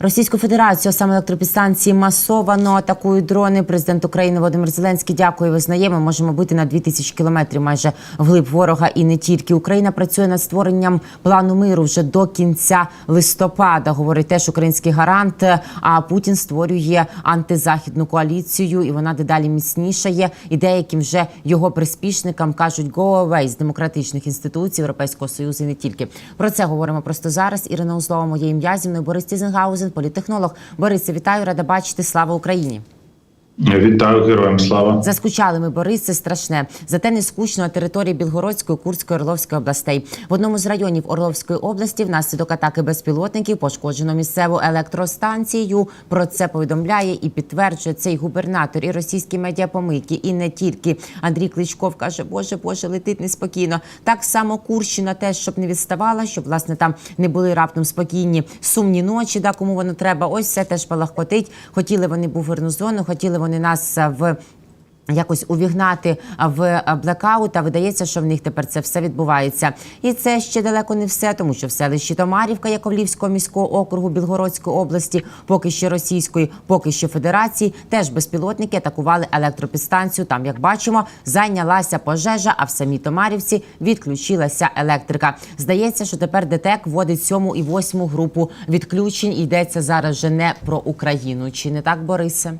Російську Федерацію саме електропідстанції масовано атакують дрони. Президент України Володимир Зеленський дякує. Визнає, ми можемо бути на 2000 кілометрів майже вглиб ворога, і не тільки Україна працює над створенням плану миру вже до кінця листопада. Говорить теж український гарант. А Путін створює антизахідну коаліцію, і вона дедалі міцнішає. І деяким вже його приспішникам кажуть «go away» з демократичних інституцій Європейського союзу. І не тільки про це говоримо просто зараз. Ірина Узлова, моє ім'я зі мною Борис Тізенгаузен, політтехнолог. Борисе, вітаю, рада бачити. Слава Україні. Вітаю героям слава. Заскучали ми, Борис, це страшне. Зате не скучно на території Білгородської, Курської, Орловської областей. В одному з районів Орловської області внаслідок атаки безпілотників пошкоджено місцеву електростанцію. Про це повідомляє і підтверджує цей губернатор і російські медіапомийки. І не тільки Андрій Кличков каже, Боже, Боже, летить неспокійно. Так само Курщина теж, щоб не відставала, щоб власне там не були раптом спокійні сумні ночі. Да, кому воно треба. Ось все теж палахкотить. Хотіли вони буферну зону, хотіли вони нас в. Якось увігнати в блекаут, а видається, що в них тепер це все відбувається. І це ще далеко не все, тому що в селищі Томарівка Яковлівського міського округу Білгородської області, поки що російської, поки що федерації, теж безпілотники атакували електропідстанцію. Там, як бачимо, зайнялася пожежа, а в самій Томарівці відключилася електрика. Здається, що тепер ДТЕК вводить сьому і восьму групу відключень. Йдеться зараз вже не про Україну. Чи не так, Борисе?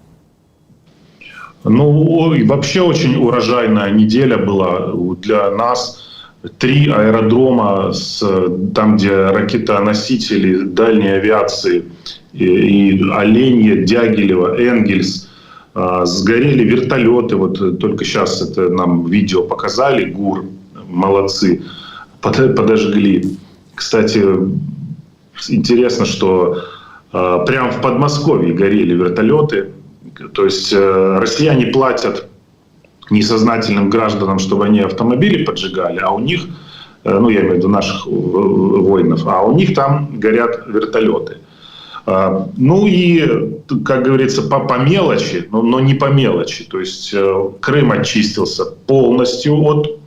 Ну, ой, вообще очень урожайная неделя была для нас. Три аэродрома, с, там, где ракетоносители дальней авиации, и, и Оленье, Дягилево, Энгельс, а, сгорели вертолеты. Вот только сейчас это нам видео показали. ГУР, молодцы, под- подожгли. Кстати, интересно, что а, прямо в Подмосковье горели вертолеты. То есть э, россияне платят несознательным гражданам, чтобы они автомобили поджигали, а у них, э, ну я имею в виду наших э, воинов, а у них там горят вертолеты. А, Ну и, как говорится, по, по мелочи, но, но не по мелочи. То есть Крым очистился полностью от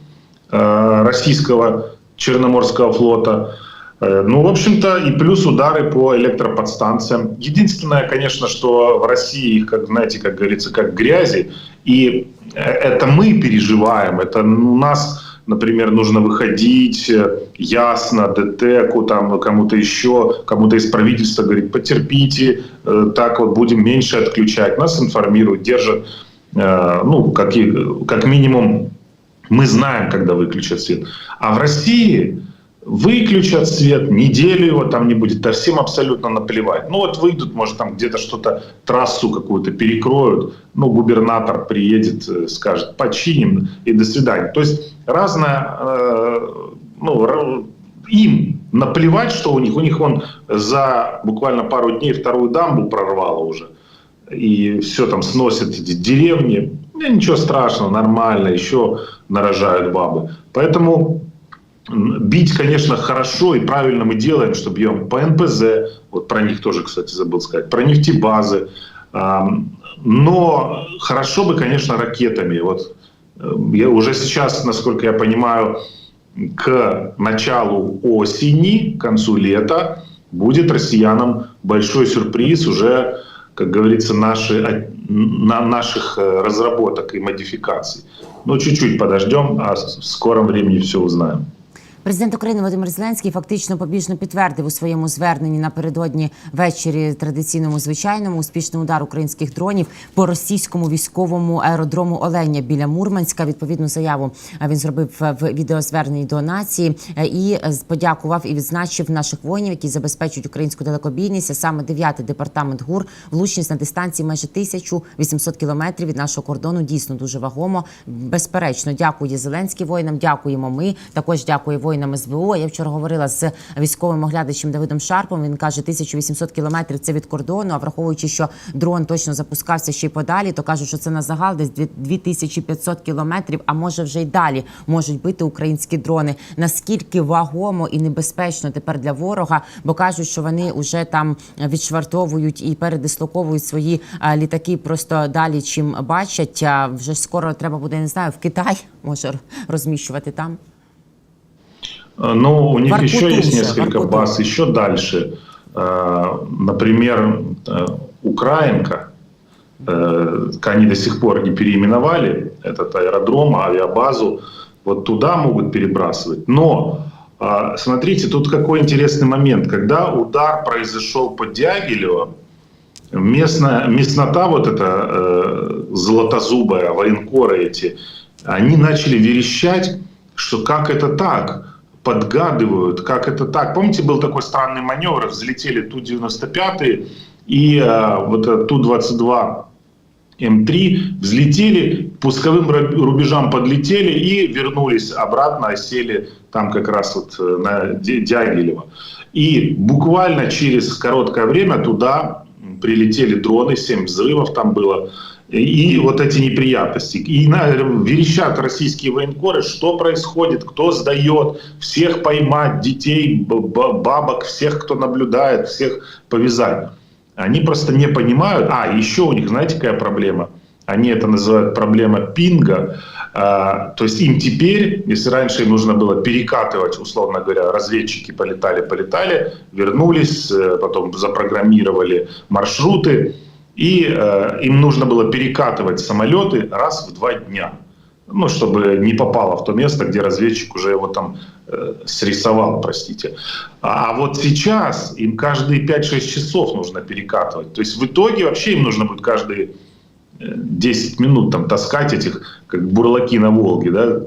российского Черноморского флота. Э, Ну, в общем-то, и плюс удары по электроподстанциям. Единственное, конечно, что в России их, как знаете, как говорится, как грязи. И э, это мы переживаем. Это у нас, например, нужно выходить э, ясно, ДТЭКу, там кому-то еще, кому-то из правительства говорит, потерпите, так вот будем меньше отключать. Нас информируют, держат, ну, как, и- как минимум, мы знаем, когда выключат свет. А в России выключат свет, неделю его там не будет, да всем абсолютно наплевать. Ну вот выйдут, может там где-то что-то, трассу какую-то перекроют, ну губернатор приедет, э, скажет, починим и до свидания. То есть разное, э, ну, им наплевать, что у них, у них вон за буквально пару дней вторую дамбу прорвало уже и все там сносят эти деревни. Ну, ничего страшного, нормально, еще нарожают бабы. Поэтому бить, конечно, хорошо и правильно мы делаем, что бьем по НПЗ, вот про них тоже, кстати, забыл сказать, про нефтебазы. Но хорошо бы, конечно, ракетами. Вот э, я уже сейчас, насколько я понимаю, к началу осени, к концу лета будет россиянам большой сюрприз уже, как говорится, наши, на наших э, разработок и модификаций. Ну, чуть-чуть подождем, а в скором времени все узнаем. Президент України Володимир Зеленський фактично побіжно підтвердив у своєму зверненні напередодні ввечері традиційному звичайному успішний удар українських дронів по російському військовому аеродрому Оленя біля Мурманська. Відповідну заяву е, він зробив в відеозверненні до нації е, і е, подякував і відзначив наших воїнів, які забезпечують українську далекобійність. А саме 9-й департамент ГУР влучність на дистанції майже 1800 кілометрів від нашого кордону. Дійсно дуже вагомо. Безперечно, дякує Зеленський воїнам. Дякуємо. Ми також дякую воїнам СБУ. Я вчора говорила з військовим оглядачем Давидом Шарпом. Він каже, 1800 кілометрів це від кордону. А враховуючи, що дрон точно запускався ще й подалі, то кажуть, що це на загал десь 2500 кілометрів. А може вже й далі можуть бити українські дрони. Наскільки вагомо і небезпечно тепер для ворога, бо кажуть, що вони вже там відшвартовують і передислоковують свої літаки просто далі, чим бачать. Вже скоро треба буде не знаю, в Китай може розміщувати там. Э, Ну, у них Воркуту еще есть несколько Воркуту. баз, еще дальше. Э, Например, э, Украинка, они до сих пор не переименовали этот аэродром, авиабазу, вот туда могут перебрасывать. Но смотрите, тут какой интересный момент. Когда удар произошел по Дягилево, местная, местнота вот эта золотозубая, военкоры эти, они начали верещать, что как это так? Подгадывают, как это так? Помните, был такой странный маневр, взлетели Ту-95 и э, вот э, Ту-22 М3 взлетели, пусковым руб- рубежам подлетели и вернулись обратно, сели там как раз вот э, на Дягилево. И буквально через короткое время туда прилетели дроны, 7 взрывов там было, и вот эти неприятности. И верещат российские военкоры, что происходит, кто сдает, всех поймать, детей, бабок, всех, кто наблюдает, всех повязать. Они просто не понимают. А, еще у них, знаете, какая проблема? Они это называют проблема пинга. А, то есть им теперь, если раньше им нужно было перекатывать, условно говоря, разведчики полетали, полетали, вернулись, э, потом запрограммировали маршруты, и э, им нужно было перекатывать самолеты раз в два дня. Ну, чтобы не попало в то место, где разведчик уже его там э, срисовал, простите. А вот сейчас им каждые 5-6 часов нужно перекатывать. То есть в итоге вообще им нужно будет каждые э, 10 минут там таскать этих, как бурлаки на Волге, да,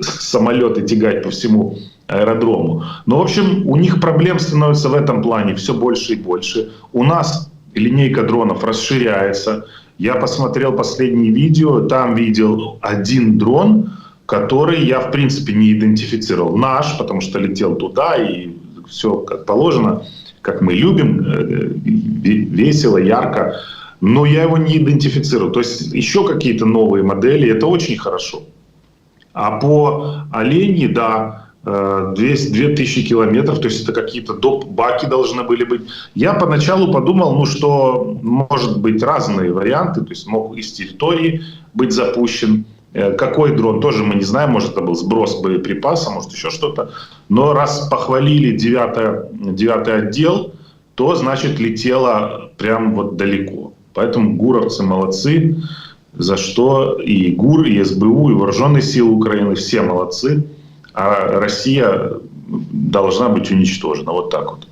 самолеты тягать по всему аэродрому. Но, в общем, у них проблем становится в этом плане все больше и больше. У нас линейка дронов расширяется. Я посмотрел последние видео, там видел один дрон, который я, в принципе, не идентифицировал. Наш, потому что летел туда, и все как положено, как мы любим, э, ве- весело, ярко. Но я его не идентифицировал. То есть еще какие-то новые модели, это очень хорошо. А по оленьи, да, э, 200, 2000 километров, то есть это какие-то доп. баки должны были быть. Я поначалу подумал, ну что может быть разные варианты, то есть мог из территории быть запущен. Э, Какой дрон, тоже мы не знаем, может это был сброс боеприпаса, может еще что-то. Но раз похвалили 9, 9 отдел, то значит летело прям вот далеко. Поэтому гуровцы молодцы, за что и ГУР, и СБУ, и Вооруженные силы Украины, все молодцы. А Россия должна быть уничтожена. Вот так вот.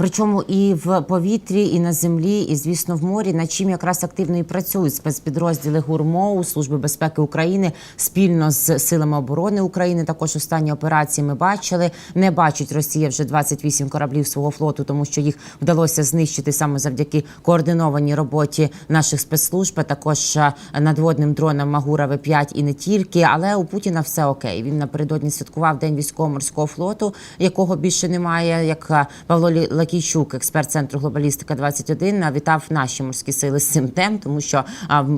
Причому і в повітрі, і на землі, і звісно в морі, над чим якраз активно і працюють спецпідрозділи ГУРМОУ, Служби безпеки України спільно з силами оборони України. Також останні операції ми бачили. Не бачить Росія вже 28 кораблів свого флоту, тому що їх вдалося знищити саме завдяки координованій роботі наших спецслужб. а Також е, надводним дронам Магура В5 і не тільки. Але у Путіна все окей. Він напередодні святкував день військово-морського флоту, якого більше немає. Як е, Павло Лі- Лакійчук, експерт центру глобалістика 21 вітав наші морські сили з цим тем, тому що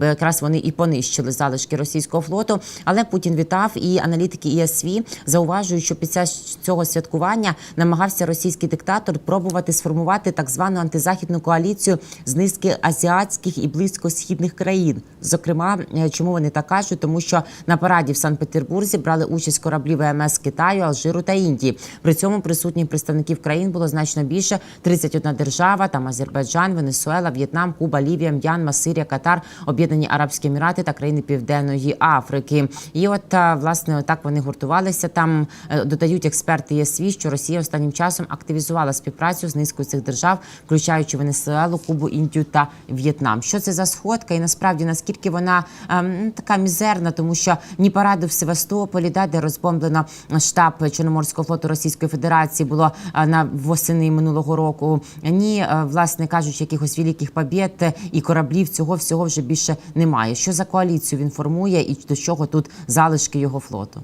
якраз вони і понищили залишки російського флоту. Але Путін вітав і аналітики ІСВ зауважують, що під час цього святкування намагався російський диктатор пробувати сформувати так звану антизахідну коаліцію з низки азіатських і близькосхідних країн. Зокрема, е, чому вони так кажуть? Тому що на параді в Санкт-Петербурзі брали участь кораблі ВМС Китаю, Алжиру та Індії. При цьому присутніх представників країн було значно більше 31 держава, там Азербайджан, Венесуела, В'єтнам, Куба, Лівія, М'янма, Сирія, Катар, Об'єднані Арабські Емірати та країни Південної Африки. І от власне так вони гуртувалися. Там е, додають експерти ЄСВ, що Росія останнім часом активізувала співпрацю з низкою цих держав, включаючи Венесуелу, Кубу, Індію та В'єтнам. Що це за сходка? І насправді наскільки вона ем, така мізерна, тому що ні параду в Севастополі, да, де розбомблено штаб Чорноморського флоту Російської Федерації, було е, на восени минулого року. Ні, е, власне кажучи, якихось великих побєд е, і кораблів цього всього вже більше немає. Що за коаліцію він формує і до чого тут залишки його флоту?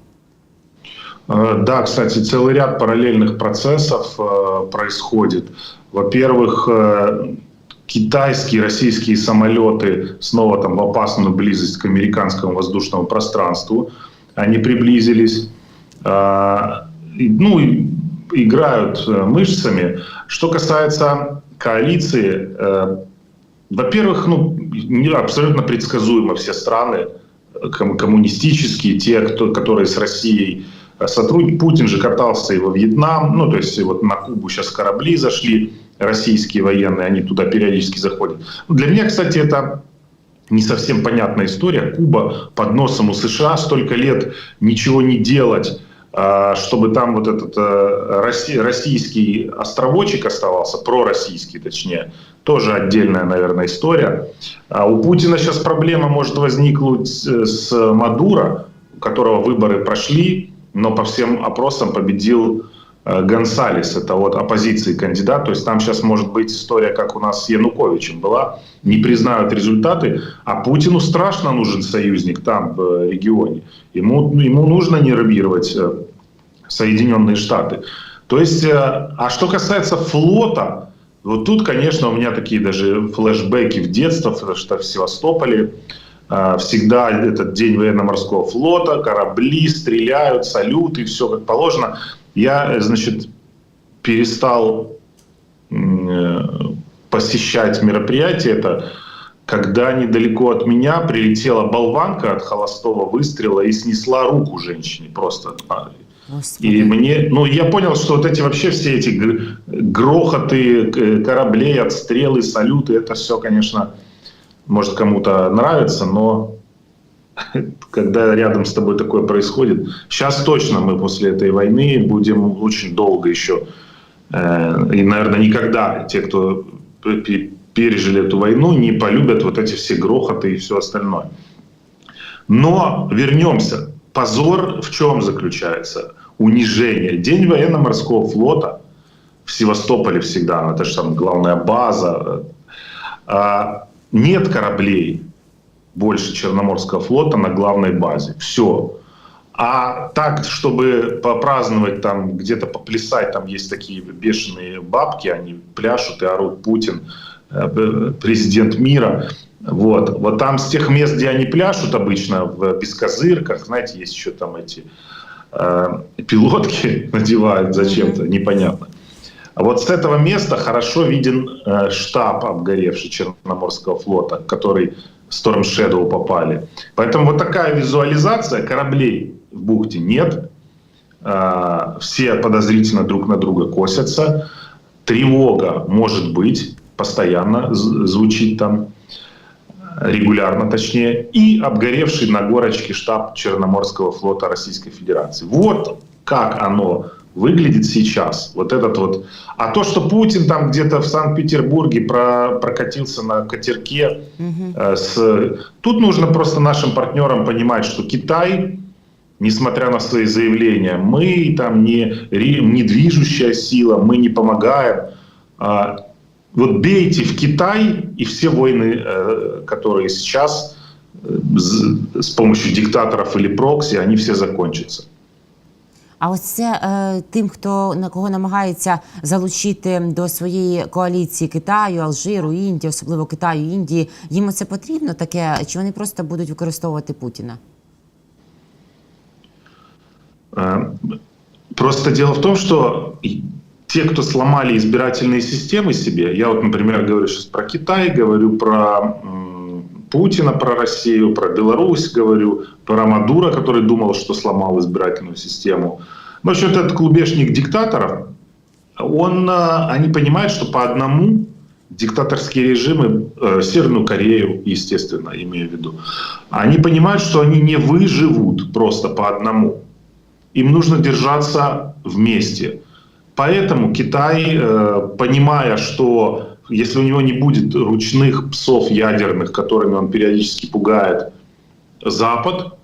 Э, Да, кстати, целый ряд параллельных процессов э, происходит. Во-первых, э, китайские, российские самолеты снова там в опасную близость к американскому воздушному пространству. Они приблизились. Э, и, Ну, и играют э, мышцами. Что касается коалиции, э, во-первых, ну, абсолютно предсказуемо все страны, э, ком- коммунистические, те, кто, которые с Россией сотрудничают. Путин же катался и во Вьетнам, ну, то есть вот на Кубу сейчас корабли зашли, российские военные, они туда периодически заходят. Для меня, кстати, это не совсем понятная история. Куба под носом у США столько лет ничего не делать, чтобы там вот этот э, российский островочек оставался, пророссийский точнее, тоже отдельная, наверное, история. А у Путина сейчас проблема может возникнуть с Мадуро, у которого выборы прошли, но по всем опросам победил Э, Гонсалес, это вот оппозиции кандидат, то есть там сейчас может быть история, как у нас с Януковичем была, не признают результаты, а Путину страшно нужен союзник там, в э, регионе. Ему, ему нужно нервировать э, Соединенные Штаты. То есть, а что касается флота, вот тут, конечно, у меня такие даже флешбеки в детство, что в Севастополе всегда этот день военно-морского флота, корабли стреляют, салюты, все как положено я, значит, перестал э, посещать мероприятие это, когда недалеко от меня прилетела болванка от холостого выстрела и снесла руку женщине просто. Господи. И мне, ну, я понял, что вот эти вообще все эти грохоты кораблей, отстрелы, салюты, это все, конечно, может кому-то нравится, но когда рядом с тобой такое происходит. Сейчас точно мы после этой войны будем очень долго еще, э, и, наверное, никогда те, кто пережили эту войну, не полюбят вот эти все грохоты и все остальное. Но вернемся. Позор в чем заключается? Унижение. День военно-морского флота в Севастополе всегда, это же там главная база. А, нет кораблей, больше Черноморского флота на главной базе. Все. А так, чтобы попраздновать там, где-то поплясать, там есть такие бешеные бабки, они пляшут и орут Путин, э, президент мира. Вот. вот там с тех мест, где они пляшут обычно, в бескозырках, знаете, есть еще там эти э, пилотки надевают зачем-то, непонятно. А вот с этого места хорошо виден э, штаб обгоревший Черноморского флота, который Storm Shadow попали. Поэтому вот такая визуализация кораблей в бухте нет. А, все подозрительно друг на друга косятся. Тревога может быть, постоянно звучит там, регулярно точнее. И обгоревший на горочке штаб Черноморского флота Российской Федерации. Вот как оно выглядит сейчас. Вот этот вот. А то, что Путин там где-то в Санкт-Петербурге про, прокатился на катерке, угу. э, с... тут нужно просто нашим партнерам понимать, что Китай, несмотря на свои заявления, мы там не, не движущая сила, мы не помогаем. А, вот бейте в Китай, и все войны, э, которые сейчас э, с помощью диктаторов или прокси, они все закончатся. А ось це е, тим, хто на кого намагається залучити до своєї коаліції Китаю, Алжиру, Індії, особливо Китаю, Індії, їм це потрібно таке, чи вони просто будуть використовувати Путіна? Просто дело в том, что те, кто сломали избирательные системы себе, я вот, например, говорю сейчас про Китай, говорю про Путина, про Россию, про Беларусь говорю, про Мадура, который думал, что сломал избирательную систему. В общем, этот клубешник диктаторов, он, э, они понимают, что по одному диктаторские режимы, э, Северную Корею, естественно, имею в виду, они понимают, что они не выживут просто по одному. Им нужно держаться вместе. Поэтому Китай, э, понимая, что если у него не будет ручных псов ядерных, которыми он периодически пугает Запад,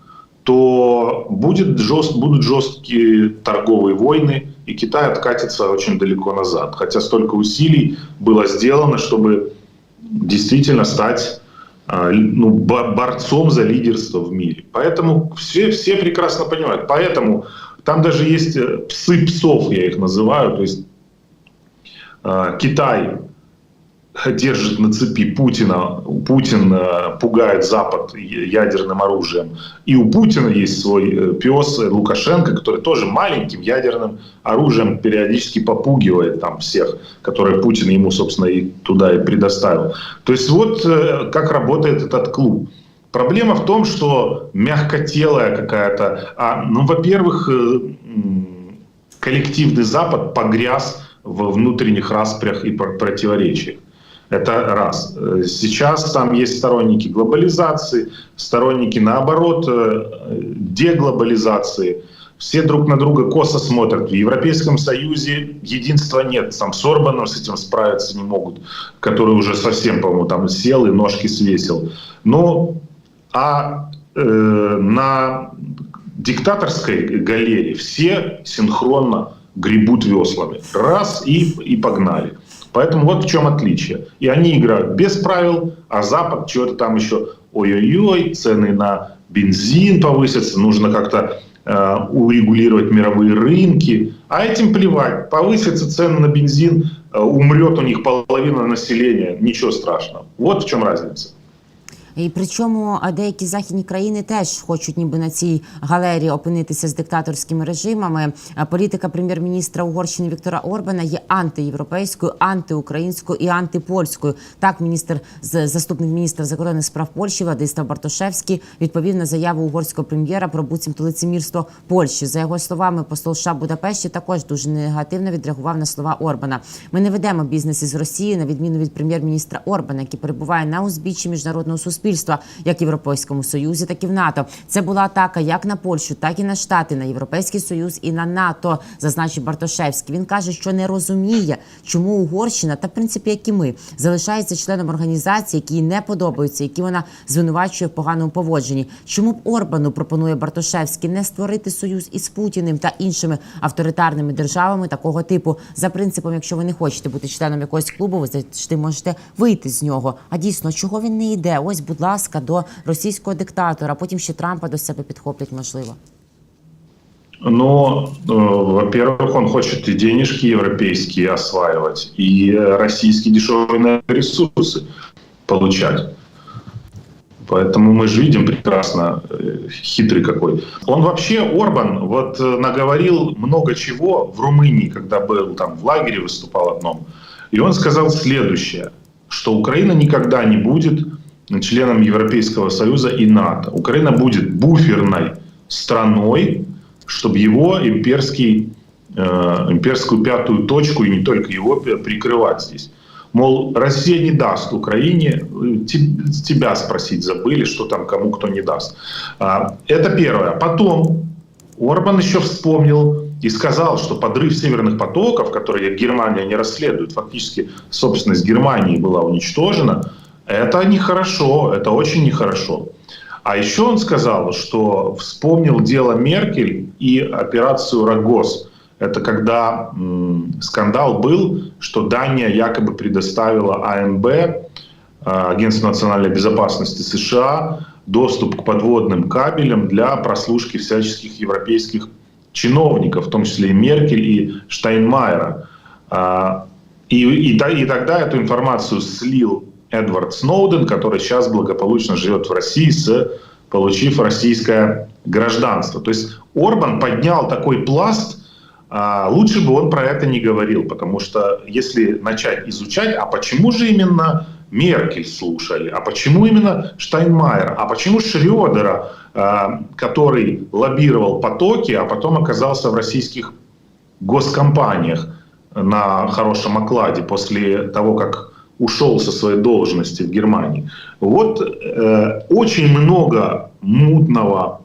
то будет жест, будут жесткие торговые войны, и Китай откатится очень далеко назад. Хотя столько усилий было сделано, чтобы действительно стать а, ну, борцом за лидерство в мире. Поэтому все, все прекрасно понимают. Поэтому там даже есть э, псы псов, я их называю. То есть а, Китай держит на цепи Путина, Путин э, пугает Запад ядерным оружием. И у Путина есть свой э, пес Лукашенко, который тоже маленьким ядерным оружием периодически попугивает там всех, которые Путин ему, собственно, и туда и предоставил. То есть вот э, как работает этот клуб. Проблема в том, что мягкотелая какая-то... А, ну, во-первых, коллективный Запад погряз в внутренних распрях и пр- противоречиях. Это раз. Э, Сейчас там есть сторонники глобализации, сторонники, наоборот, э, деглобализации. Все друг на друга косо смотрят. В Европейском Союзе единства нет. Там с Орбаном с этим справиться не могут, который уже совсем, по-моему, там сел и ножки свесил. Ну, а э, на диктаторской галере все синхронно гребут веслами. Раз и, и погнали. Поэтому вот в чем отличие. И они играют без правил, а Запад что-то там еще ой-ой-ой, цены на бензин повысятся, нужно как-то э, урегулировать мировые рынки. А этим плевать. Повысятся цены на бензин, э, умрет у них половина населения. Ничего страшного. Вот в чем разница. І причому деякі західні країни теж хочуть, ніби на цій галерії опинитися з диктаторськими режимами. Політика прем'єр-міністра Угорщини Віктора Орбана є антиєвропейською, антиукраїнською і антипольською. Так, міністр заступник міністра закордонних справ Польщі Владислав Бартошевський відповів на заяву угорського прем'єра про буцімто лицемірство Польщі. За його словами, посол США Будапешті також дуже негативно відреагував на слова Орбана. Ми не ведемо бізнес із Росією, на відміну від прем'єр-міністра Орбана, який перебуває на узбіччі міжнародного суспільства, як в Європейському Союзі, так і в НАТО. Це була атака як на Польщу, так і на Штати, на Європейський Союз і на НАТО, зазначив Бартошевський. Він каже, що не розуміє, чому Угорщина, та в принципі, як і ми, залишається членом організації, які їй не подобаються, які вона звинувачує в поганому поводженні. Чому б Орбану пропонує Бартошевський не створити союз із Путіним та іншими авторитарними державами такого типу за принципом, якщо ви не хочете бути членом якогось клубу, ви можете вийти з нього. А дійсно, чого він не йде? Ось, будь ласка, до російського диктатора. Потім ще Трампа до себе підхоплять, можливо. Но, э, во-первых, он хочет и денежки европейские осваивать, и э, российские дешевые ресурсы получать. Поэтому мы же видим прекрасно, э, хитрый какой. Он вообще, Орбан, вот э, наговорил много чего в Румынии, когда был там в лагере, выступал одном. И он сказал следующее, что Украина никогда не будет членом Европейского Союза и НАТО. Украина будет буферной страной, чтобы его имперский, э, имперскую пятую точку, и не только его, прикрывать здесь. Мол, Россия не даст Украине, э, те- тебя спросить забыли, что там кому кто не даст. А, Это первое. Потом Орбан еще вспомнил и сказал, что подрыв северных потоков, которые Германия не расследует, фактически собственность Германии была уничтожена, это нехорошо, это очень нехорошо. А еще он сказал, что вспомнил дело Меркель и операцию «Рогоз». Это когда м, скандал был, что Дания якобы предоставила АНБ, э, Агентству национальной безопасности США, доступ к подводным кабелям для прослушки всяческих европейских чиновников, в том числе и Меркель, и Штайнмайера. А, И, и, и тогда эту информацию слил Эдвард Сноуден, который сейчас благополучно живет в России, с, получив российское гражданство. То есть Орбан поднял такой пласт, а, лучше бы он про это не говорил, потому что если начать изучать, а почему же именно Меркель слушали, а почему именно Штайнмайер, а почему Шрёдера, а, который лоббировал потоки, а потом оказался в российских госкомпаниях на хорошем окладе после того, как ушел со своей должности в Германии. Вот э, очень много мутного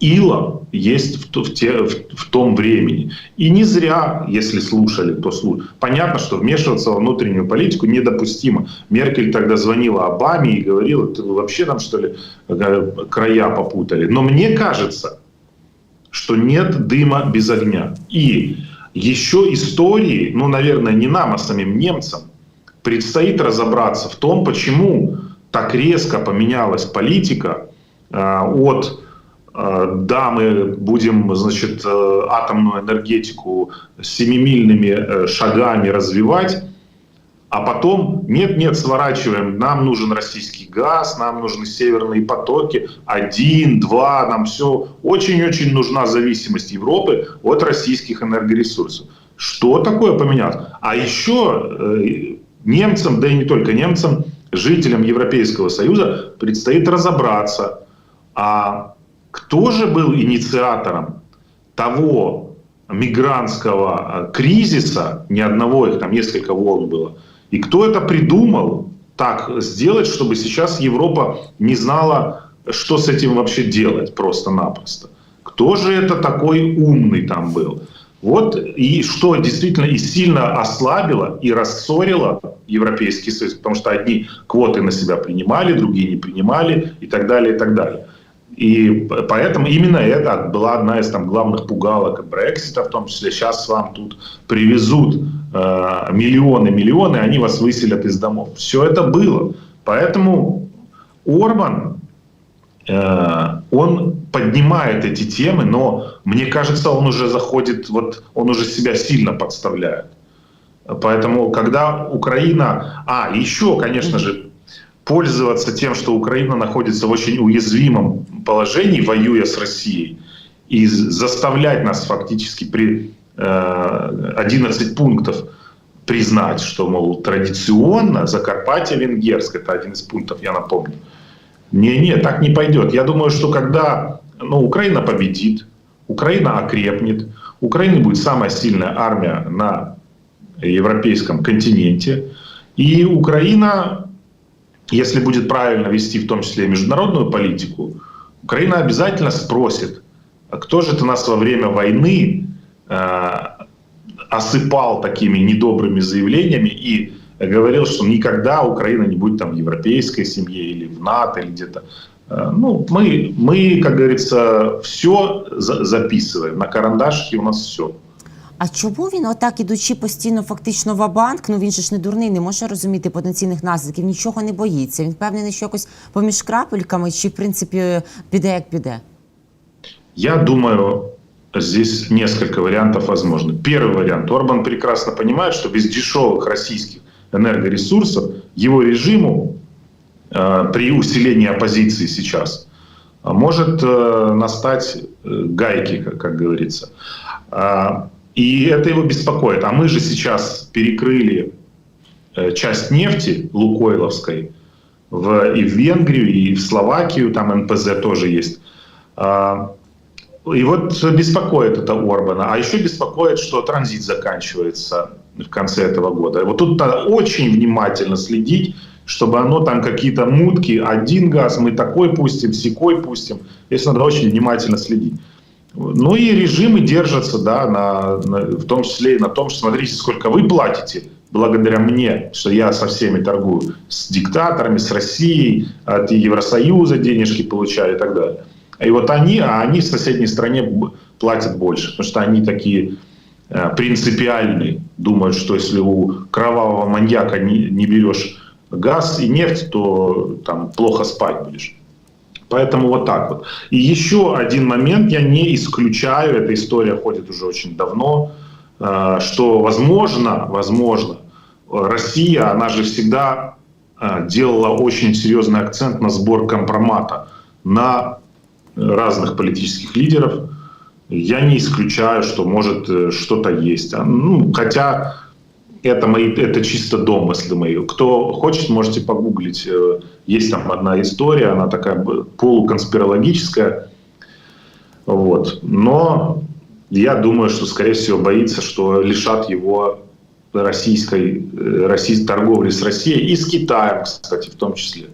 ила есть в, в, те- в- в том времени. И не зря, если слушали, то слушали. Понятно, что вмешиваться во внутреннюю политику недопустимо. Меркель тогда звонила Обаме и говорила, ты вообще там что ли э, края попутали. Но мне кажется, что нет дыма без огня. И еще истории, ну, наверное, не нам, а самим немцам, предстоит разобраться в том, почему так резко поменялась политика э, от э, да, мы будем, значит, э, атомную энергетику семимильными шагами развивать, а потом нет-нет, сворачиваем, нам нужен российский газ, нам нужны северные потоки, один, два, нам все, очень-очень нужна зависимость Европы от российских энергоресурсов. Что такое поменялось? А еще немцам, да и не только немцам, жителям Европейского Союза предстоит разобраться, а кто же был инициатором того мигрантского э, кризиса, ни одного, их там несколько волн было. И кто это придумал так сделать, чтобы сейчас Европа не знала, что с этим вообще делать просто-напросто? Кто же это такой умный там был? Вот и что действительно и сильно ослабило и рассорило Европейский Союз, потому что одни квоты на себя принимали, другие не принимали и так далее, и так далее. И поэтому именно это была одна из там главных пугалок Брексита, в том числе сейчас вам тут привезут э, миллионы, миллионы, они вас выселят из домов. Все это было. Поэтому Орбан, он поднимает эти темы, но мне кажется, он уже заходит, вот он уже себя сильно подставляет. Поэтому, когда Украина... А, еще, конечно же, пользоваться тем, что Украина находится в очень уязвимом положении, воюя с Россией, и заставлять нас фактически при э, 11 пунктов признать, что, мол, традиционно Закарпатье венгерское, это один из пунктов, я напомню. Не-не, так не пойдет. Я думаю, что когда ну, Украина победит, Украина окрепнет, у Украины будет самая сильная армия на европейском континенте, и Украина если будет правильно вести в том числе международную политику, Украина обязательно спросит, а кто же это нас во время войны э, осыпал такими недобрыми заявлениями и говорил, что никогда Украина не будет там в европейской семье или в НАТО или где-то. Э, ну, мы, мы, как говорится, все за записываем. На карандашке у нас все. А чому він, отак ідучи постійно, фактично в банк ну він же ж не дурний, не може розуміти потенційних наслідків, нічого не боїться. Він впевнений, що якось поміж крапельками, чи в принципі піде як піде. Я думаю, здесь несколько вариантов возможно. Первый вариант. Орбан прекрасно понимает, что без дешевых российских энергоресурсов его режиму э, при усилении оппозиции сейчас э, может э, настать э, гайки, как, как говорится. А, и это его беспокоит. А мы же сейчас перекрыли э, часть нефти Лукойловской в, и в Венгрию, и в Словакию, там НПЗ тоже есть. А, И вот беспокоит это Орбана. А еще беспокоит, что транзит заканчивается в конце этого года. Вот тут надо очень внимательно следить, чтобы оно там какие-то мутки, один газ, мы такой пустим, секой пустим. Здесь надо очень внимательно следить. Ну и режимы держатся, да, на, на, в том числе и на том, что смотрите, сколько вы платите благодаря мне, что я со всеми торгую, с диктаторами, с Россией, от Евросоюза денежки получаю и так далее. И вот они, а они в соседней стране платят больше, потому что они такие э, принципиальные, думают, что если у кровавого маньяка не, не берешь газ и нефть, то там плохо спать будешь. Поэтому вот так вот. И еще один момент, я не исключаю, эта история ходит уже очень давно, э, что возможно, возможно, Россия, она же всегда э, делала очень серьезный акцент на сбор компромата на разных политических лидеров. Я не исключаю, что может э, что-то есть. А, Ну, хотя это, мои, это чисто домыслы мои. Кто хочет, можете погуглить. Э, Есть там одна история, она такая полуконспирологическая. Вот. Но я думаю, что, скорее всего, боится, что лишат его российской, э, российской торговли с Россией и с Китаем, кстати, в том числе.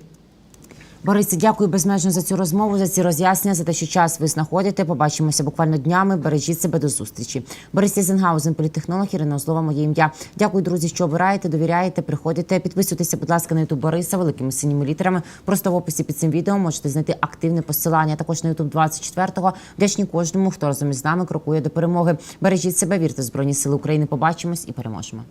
Борисе, дякую безмежно за цю розмову, за ці роз'яснення, за те, що час ви знаходите. Побачимося буквально днями. Бережіть себе до зустрічі. Борис Єзенгаузен, політтехнолог, Ірина Озлова, моє ім'я. Дякую, друзі, що обираєте, довіряєте, приходите. Підписуйтеся, будь ласка, на ютуб Бориса великими синіми літерами. Просто в описі під цим відео можете знайти активне посилання. Також на ютуб 24-го. Вдячні кожному, хто разом із нами крокує до перемоги. Бережіть себе, вірте в Збройні Сили України. Побачимось і переможемо.